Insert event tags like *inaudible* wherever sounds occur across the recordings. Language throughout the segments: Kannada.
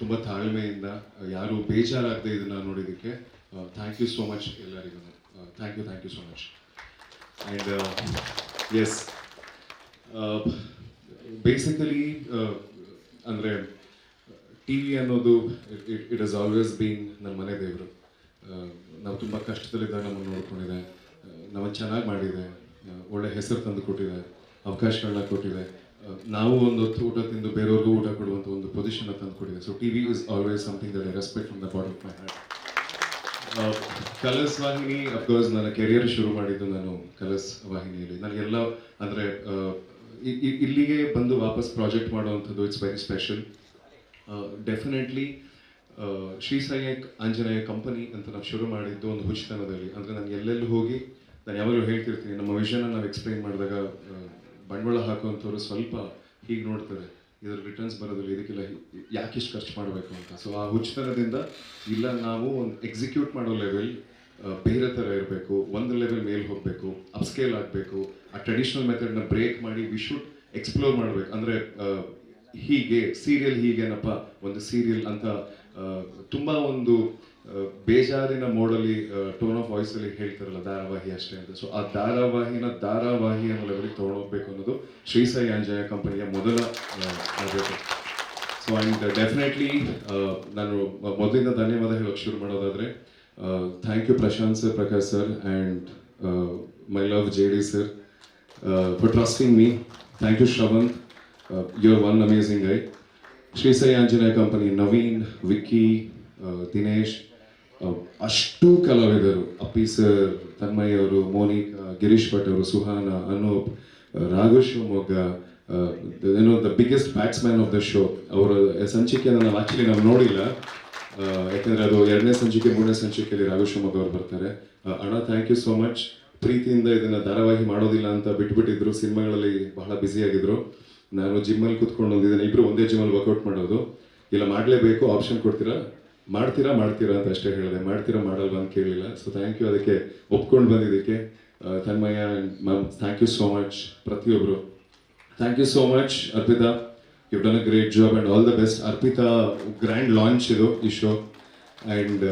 ತುಂಬ ತಾಳ್ಮೆಯಿಂದ ಯಾರು ಬೇಜಾರಾಗದೆ ಇದನ್ನ ನೋಡಿದ್ದಕ್ಕೆ ಥ್ಯಾಂಕ್ ಯು ಸೋ ಮಚ್ ಎಲ್ಲರಿಗೂ. Thank you thank you so much and yes basically ಅಂದರೆ ಟಿ ವಿ ಅನ್ನೋದು ಇಟ್ ಇಸ್ ಆಲ್ವೇಸ್ ಬೀನ್ ನನ್ನ ಮನೆ ದೇವರು. ನಾವು ತುಂಬ ಕಷ್ಟದಲ್ಲಿದ್ದಾಗ ನಮ್ಮನ್ನು ನೋಡ್ಕೊಂಡಿದೆ. ನಮ್ಮನ್ನು ಚೆನ್ನಾಗಿ ಮಾಡಿದೆ. ಒಳ್ಳೆ ಹೆಸರು ತಂದು ಕೊಟ್ಟಿದೆ. ಅವಕಾಶಗಳನ್ನ ಕೊಟ್ಟಿದೆ. ನಾವು ಒಂದು ಹೊತ್ತು ಊಟ ತಿಂದು ಬೇರೆಯವ್ರಿಗೂ ಊಟ ಕೊಡುವಂಥ ಒಂದು ಪೊಸಿಷನ್ ತಂದು ಕೊಟ್ಟಿದೆ so T V is always something that I respect from the body of my heart Colors ವಾಹಿನಿ ಅಫ್ಕೋರ್ಸ್ ನನ್ನ ಕೆರಿಯರ್ ಶುರು ಮಾಡಿದ್ದು ನಾನು ಕಲರ್ಸ್ ವಾಹಿನಿಯಲ್ಲಿ ನನಗೆಲ್ಲ ಅಂದರೆ ಇಲ್ಲಿಗೆ ಬಂದು ವಾಪಸ್ ಪ್ರಾಜೆಕ್ಟ್ ಮಾಡುವಂಥದ್ದು it's very special definitely Shri Sai Anjaneya company ಅಂತ ನಾವು ಶುರು ಮಾಡಿದ್ದು ಒಂದು ಹುಚ್ಚತನದಲ್ಲಿ. ಅಂದರೆ ನಾನು ಎಲ್ಲೆಲ್ಲಿ ಹೋಗಿ ನಾನು ಯಾವಾಗಲೂ ಹೇಳ್ತಿರ್ತೀನಿ ನಮ್ಮ ವಿಷನ್ನ ನಾವು ಎಕ್ಸ್ಪ್ಲೈನ್ ಮಾಡಿದಾಗ ಆ, ಬಂಡವಾಳ ಹಾಕುವಂಥವ್ರು ಸ್ವಲ್ಪ ಹೀಗೆ ನೋಡ್ತಾರೆ ಇದ್ರ ರಿಟರ್ನ್ಸ್ ಬರೋದಿಲ್ಲ ಇದಕ್ಕೆಲ್ಲ ಯಾಕೆ ಇಷ್ಟು ಖರ್ಚು ಮಾಡಬೇಕು ಅಂತ? ಸೊ ಆ ಹುಚ್ಚತನದಿಂದ ಇಲ್ಲ, ನಾವು ಒಂದು ಎಕ್ಸಿಕ್ಯೂಟ್ ಮಾಡೋ ಲೆವೆಲ್ ಬೇರೆ ಥರ ಇರಬೇಕು, ಒಂದು ಲೆವೆಲ್ ಮೇಲೆ ಹೋಗಬೇಕು ಅಪ್ಸ್ಕೇಲ್ ಆಗಬೇಕು, ಆ ಟ್ರೆಡಿಷನಲ್ ಮೆಥಡ್ನ ಬ್ರೇಕ್ ಮಾಡಿ ವಿ ಶುಡ್ ಎಕ್ಸ್ಪ್ಲೋರ್ ಮಾಡಬೇಕು. ಅಂದರೆ ಹೀಗೆ ಸೀರಿಯಲ್ ಹೀಗೇನಪ್ಪ, ಒಂದು ಸೀರಿಯಲ್ ಅಂತ ತುಂಬ ಒಂದು ಬೇಜಾರಿನ ಮೋಡಲ್ಲಿ ಟೋನ್ ಆಫ್ ವಾಯ್ಸಲ್ಲಿ ಹೇಳ್ತಾರಲ್ಲ, ಧಾರಾವಾಹಿ ಅಷ್ಟೇ ಅಂತ. ಸೊ ಆ ಧಾರಾವಾಹಿನ ಧಾರಾವಾಹಿ ಅನ್ನೋ ಲೆವೆಲಿಗೆ ತೊಗೊಂಡೋಗ್ಬೇಕು ಅನ್ನೋದು ಶ್ರೀ ಅಂಜಯ ಕಂಪನಿಯ ಮೊದಲ ಸೊ ಆ್ಯಂಡ್ ಡೆಫಿನೆಟ್ಲಿ ನಾನು ಮೊದಲಿಂದ ಧನ್ಯವಾದ ಹೇಳೋಕೆ ಶುರು ಮಾಡೋದಾದರೆ thank you Prashanth sir, Prakash sir and my love J D sir for trusting me thank you Shravanth you are one amazing I Shri Sai Anjaneya company Naveen Vicky Dinesh ಅಷ್ಟು ಕಲಾವಿದರು ಅಪ್ಪಿ ಸರ್ ತನ್ಮಯ್ ಅವರು, ಮೋನಿಕಾ, ಗಿರೀಶ್ ಭಟ್ ಅವರು, ಸುಹಾನ, ಅನೂಪ್ ರಾಘು ಶಿವಮೊಗ್ಗ ಏನೋ the biggest batsman of the show ಅವರ ಸಂಚಿಕೆಯನ್ನು ನಾವು ಆಕ್ಚುಲಿ ನಾವು ನೋಡಿಲ್ಲ. ಯಾಕಂದರೆ ಅದು ಎರಡನೇ ಸಂಚಿಕೆ, ಮೂರನೇ ಸಂಚಿಕೆಯಲ್ಲಿ ರಾಘು ಶಿವಮೊಗ್ಗ ಅವರು ಬರ್ತಾರೆ. ಅಣ್ಣ ಥ್ಯಾಂಕ್ ಯು ಸೋ ಮಚ್ ಪ್ರೀತಿಯಿಂದ ಇದನ್ನ ಧಾರಾವಾಹಿ ಮಾಡೋದಿಲ್ಲ ಅಂತ ಬಿಟ್ಬಿಟ್ಟಿದ್ರು. ಸಿನಿಮಾಗಳಲ್ಲಿ ಬಹಳ ಬ್ಯುಸಿ ಆಗಿದ್ರು. ನಾನು ಜಿಮ್ಮಲ್ಲಿ ಕುತ್ಕೊಂಡು ಬಂದಿದ್ದೇನೆ ಇಬ್ರು ಒಂದೇ ಜಿಮ್ಮಲ್ಲಿ ವರ್ಕೌಟ್ ಮಾಡೋದು. ಇಲ್ಲ, ಮಾಡಲೇಬೇಕು ಆಪ್ಷನ್ ಕೊಡ್ತೀರಾ? ಮಾಡ್ತೀರಾ ಮಾಡ್ತೀರಾ ಅಂತ ಅಷ್ಟೇ ಹೇಳಿದೆ. ಮಾಡ್ತೀರಾ, ಮಾಡಲ್ವಾ ಅಂತ ಕೇಳಿಲ್ಲ. ಸೊ ಥ್ಯಾಂಕ್ ಯು ಅದಕ್ಕೆ ಒಪ್ಕೊಂಡು ಬಂದಿದ್ದಕ್ಕೆ Tanmayya Tanmayya ma'am thank you so much ಪ್ರತಿಯೊಬ್ಬರು thank you so much Arpita. You done a great job and all the best Arpita grand launch ಇದು, ಈ show and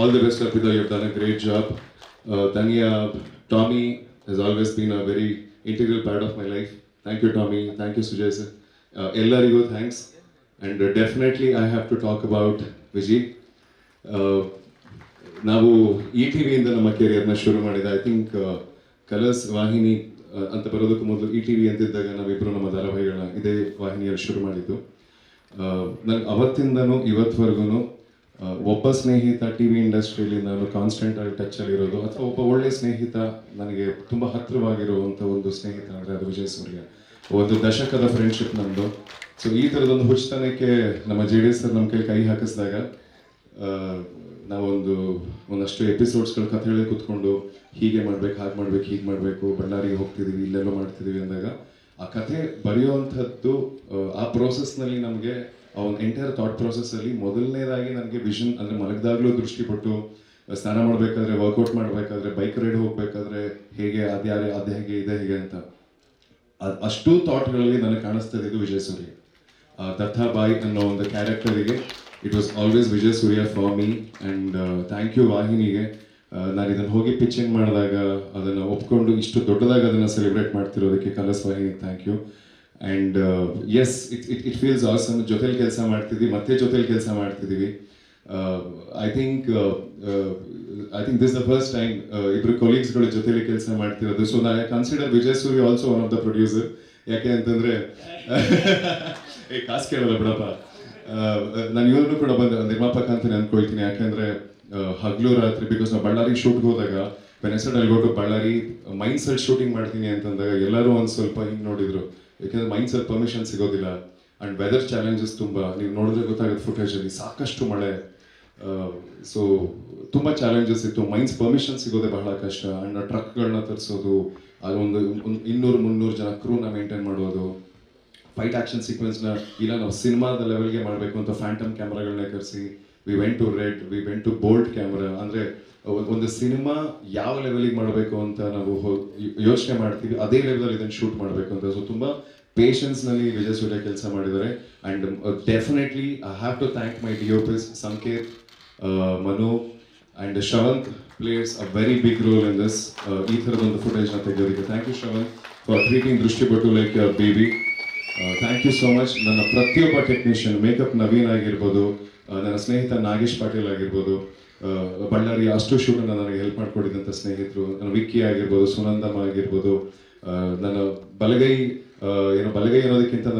all the best Arpita. You done a great job ತಂಗಿಯ Tommy has always been a very integral part of my life thank you Tommy thank you Sujay sir ಎಲ್ಲರಿಗೂ thanks and definitely I have to talk about Viji. ನಾವು ಇ ಟಿ ವಿಯಿಂದ ನಮ್ಮ ಕೆರಿಯರ್ನ ಶುರು ಮಾಡಿದ ಐ ಥಿಂಕ್ ಕಲರ್ಸ್ ವಾಹಿನಿ ಅಂತ ಬರೋದಕ್ಕೂ ಮೊದಲು ಇ ಟಿ ವಿ ಅಂತಿದ್ದಾಗ ನಾವಿಬ್ಬರು ನಮ್ಮ ಧಾರಾವಾಹಿಗಳನ್ನ ಇದೇ ವಾಹಿನಿಯಲ್ಲಿ ಶುರು ಮಾಡಿದ್ದು. ನನಗೆ ಅವತ್ತಿಂದನೂ ಇವತ್ತುವರೆಗೂ ಒಬ್ಬ ಸ್ನೇಹಿತ ಟಿ ವಿ ಇಂಡಸ್ಟ್ರಿಯಲ್ಲಿ ನಾನು ಕಾನ್ಸ್ಟೆಂಟ್ ಆಗಿ ಟಚಲ್ಲಿ ಇರೋದು, ಅಥವಾ ಒಬ್ಬ ಒಳ್ಳೆ ಸ್ನೇಹಿತ ನನಗೆ ತುಂಬ ಹತ್ತಿರವಾಗಿರುವಂಥ ಒಂದು ಸ್ನೇಹಿತ ಅಂದರೆ ಅದು ವಿಜಯ್ ಸೂರ್ಯ. ಒಂದು ದಶಕದ ಫ್ರೆಂಡ್ಶಿಪ್ ನಮ್ಮದು ಸೊ ಈ ಥರದೊಂದು ಹುಚ್ಚತನಕ್ಕೆ ನಮ್ಮ ಜೆ ಡಿ ಎಸ್ ಸರ್ ನಮ್ಮ ಕೈ ಕೈ ಹಾಕಿಸಿದಾಗ ನಾವೊಂದು ಒಂದಷ್ಟು ಎಪಿಸೋಡ್ಸ್ಗಳು ಕಥೆ ಹೇಳಿ ಕೂತ್ಕೊಂಡು ಹೀಗೆ ಮಾಡ್ಬೇಕು ಹಾಗೆ ಮಾಡ್ಬೇಕು ಹೀಗೆ ಮಾಡಬೇಕು ಬಳ್ಳಾರಿಗೆ ಹೋಗ್ತಿದೀವಿ ಇಲ್ಲೆಲ್ಲೋ ಮಾಡ್ತಿದೀವಿ ಅಂದಾಗ ಆ ಕಥೆ ಬರೆಯುವಂಥದ್ದು ಆ, ಪ್ರೋಸೆಸ್ನಲ್ಲಿ ನಮಗೆ ಆ ಒಂದು ಎಂಟೈರ್ ಥಾಟ್ ಪ್ರೋಸೆಸ್ಸಲ್ಲಿ ಮೊದಲನೇದಾಗಿ ನನಗೆ ವಿಷನ್ ಅಂದರೆ ಮಲಗಿದಾಗಲೂ ದೃಷ್ಟಿ ಕೊಟ್ಟು ಸ್ನಾನ ಮಾಡಬೇಕಾದ್ರೆ ವರ್ಕೌಟ್ ಮಾಡಬೇಕಾದ್ರೆ ಬೈಕ್ ರೈಡ್ ಹೋಗಬೇಕಾದ್ರೆ ಹೇಗೆ ಅದ್ಯಾರೆ ಅದು ಹೇಗೆ ಇದೆ ಹೇಗೆ ಅಂತ. ಅಷ್ಟು ಥಾಟ್ಗಳಲ್ಲಿ ನನಗೆ ಕಾಣಿಸ್ತಾ ಇದ್ದು ವಿಜಯ್ ಸೂರ್ಯ. ದತ್ತಾಬಾಯಿ ಅನ್ನೋ ಒಂದು ಕ್ಯಾರೆಕ್ಟರಿಗೆ it was always Vijay Surya for me and thank you ವಾಹಿನಿಗೆ. ನಾನು ಇದನ್ನು ಹೋಗಿ ಪಿಚ್ಚಿಂಗ್ ಮಾಡಿದಾಗ ಅದನ್ನು ಒಪ್ಕೊಂಡು ಇಷ್ಟು ದೊಡ್ಡದಾಗಿ ಅದನ್ನು ಸೆಲೆಬ್ರೇಟ್ ಮಾಡ್ತಿರೋದಕ್ಕೆ ಕಲರ್ಸ್ ವಾಹಿನಿಗೆ thank you and yes it it it feels awesome ಜೊತೆಲಿ ಕೆಲಸ ಮಾಡ್ತಿದ್ವಿ, ಮತ್ತೆ ಜೊತೆಲಿ ಕೆಲಸ ಮಾಡ್ತಿದ್ದೀವಿ I think I think this the first time ಇಬ್ರು ಕೊಲೀಗ್ಸ್ಗಳ ಜೊತೆಲಿ ಕೆಲಸ ಮಾಡ್ತಿರೋದು. ಸೊ ನಾ consider Vijay Suri also one of the producer ಯಾಕೆ ಅಂತಂದರೆ, *laughs* ಏ, ಕಾಸು ಕೇಳಲ್ಲ ಬಿಡಪ್ಪ. ನಾನು ಇವ್ರನ್ನೂ ಕೂಡ ಬಂದ ನಿರ್ಮಾಪಕ ಅಂತಾನೆ ಅನ್ಕೊಳ್ತೀನಿ ಯಾಕಂದ್ರೆ ಹಗಲು ರಾತ್ರಿ ಬಿಕಾಸ್ ನಾವು ಬಳ್ಳಾರಿ ಶೂಟ್ಗೆ ಹೋದಾಗ ವೆನೆಸಡ್ ಅಲ್ಲಿ ಹೋಗಿ ಬಳ್ಳಾರಿ ಮೈಂಡ್ ಸೆಟ್ ಶೂಟಿಂಗ್ ಮಾಡ್ತೀನಿ ಅಂತಂದಾಗ ಎಲ್ಲರೂ ಒಂದು ಸ್ವಲ್ಪ ಹಿಂಗೆ ನೋಡಿದ್ರು. ಯಾಕೆಂದರೆ ಮೈಂಡ್ ಸೆಟ್ ಪರ್ಮಿಷನ್ ಸಿಗೋದಿಲ್ಲ. ಆ್ಯಂಡ್ ವೆದರ್ ಚಾಲೆಂಜಸ್ ತುಂಬ. ನೀವು ನೋಡಿದ್ರೆ ಗೊತ್ತಾಗುತ್ತೆ ಫುಟೇಜಲ್ಲಿ ಸಾಕಷ್ಟು ಮಳೆ. ಸೊ ತುಂಬ ಚಾಲೆಂಜಸ್ ಇತ್ತು. ಮೈನ್ಸ್ ಪರ್ಮಿಷನ್ ಸಿಗೋದೇ ಬಹಳ ಕಷ್ಟ. ಆ್ಯಂಡ್ ಟ್ರಕ್ಗಳನ್ನ ತರಿಸೋದು ಒಂದು ಇನ್ನೂರು ಮುನ್ನೂರು ಜನ ಕ್ರೂನ ಮೇಂಟೈನ್ ಮಾಡೋದು. ಫೈಟ್ ಆಕ್ಷನ್ ಸೀಕ್ವೆನ್ಸ್ನ ಇಲ್ಲ ನಾವು ಸಿನಿಮಾದ ಲೆವೆಲ್ಗೆ ಮಾಡಬೇಕು ಅಂತ ಫ್ಯಾಂಟಮ್ ಕ್ಯಾಮ್ರಾಗಳನ್ನ ಕರೆಸಿ we went to red we went to bold camera ಅಂದರೆ, ಒಂದು ಸಿನಿಮಾ ಯಾವ ಲೆವೆಲಿಗೆ ಮಾಡಬೇಕು ಅಂತ ನಾವು ಯೋಚನೆ ಮಾಡ್ತೀವಿ. ಅದೇ ಲೆವೆಲಲ್ಲಿ ಇದನ್ನು ಶೂಟ್ ಮಾಡಬೇಕು ಅಂತ. ಸೊ ತುಂಬ ಪೇಷನ್ಸ್ನಲ್ಲಿ ವಿಜಯ್ ಸೂರ್ಯ ಕೆಲಸ ಮಾಡಿದ್ದಾರೆ. And definitely I have to thank my DOPs Sanketh Manu and Shravanth players a very big role in this ಈ ಥರದೊಂದು ಫುಟೇಜ್ನ ತೆಗೆಯೋದಕ್ಕೆ thank you Shravanth for treating ದೃಷ್ಟಿಪಟ್ಟು like baby thank you so much ನನ್ನ ಪ್ರತಿಯೊಬ್ಬ ಟೆಕ್ನಿಷಿಯನ್ ಮೇಕಪ್ ನವೀನ್ ಆಗಿರ್ಬೋದು ನನ್ನ ಸ್ನೇಹಿತ ನಾಗೇಶ್ ಪಾಟೀಲ್ ಆಗಿರ್ಬೋದು ಬಳ್ಳಾರಿ ಅಷ್ಟು ಶೂಟನ್ನು ನನಗೆ ಹೆಲ್ಪ್ ಮಾಡಿಕೊಟ್ಟಿದ್ದಂಥ ಸ್ನೇಹಿತರು, ನನ್ನ ವಿಕ್ಕಿ ಆಗಿರ್ಬೋದು ಸುನಂದಮ್ಮ ಆಗಿರ್ಬೋದು ನನ್ನ ಬಲಗೈ ಏನು ಬಲಗೈ ಅನ್ನೋದಕ್ಕಿಂತ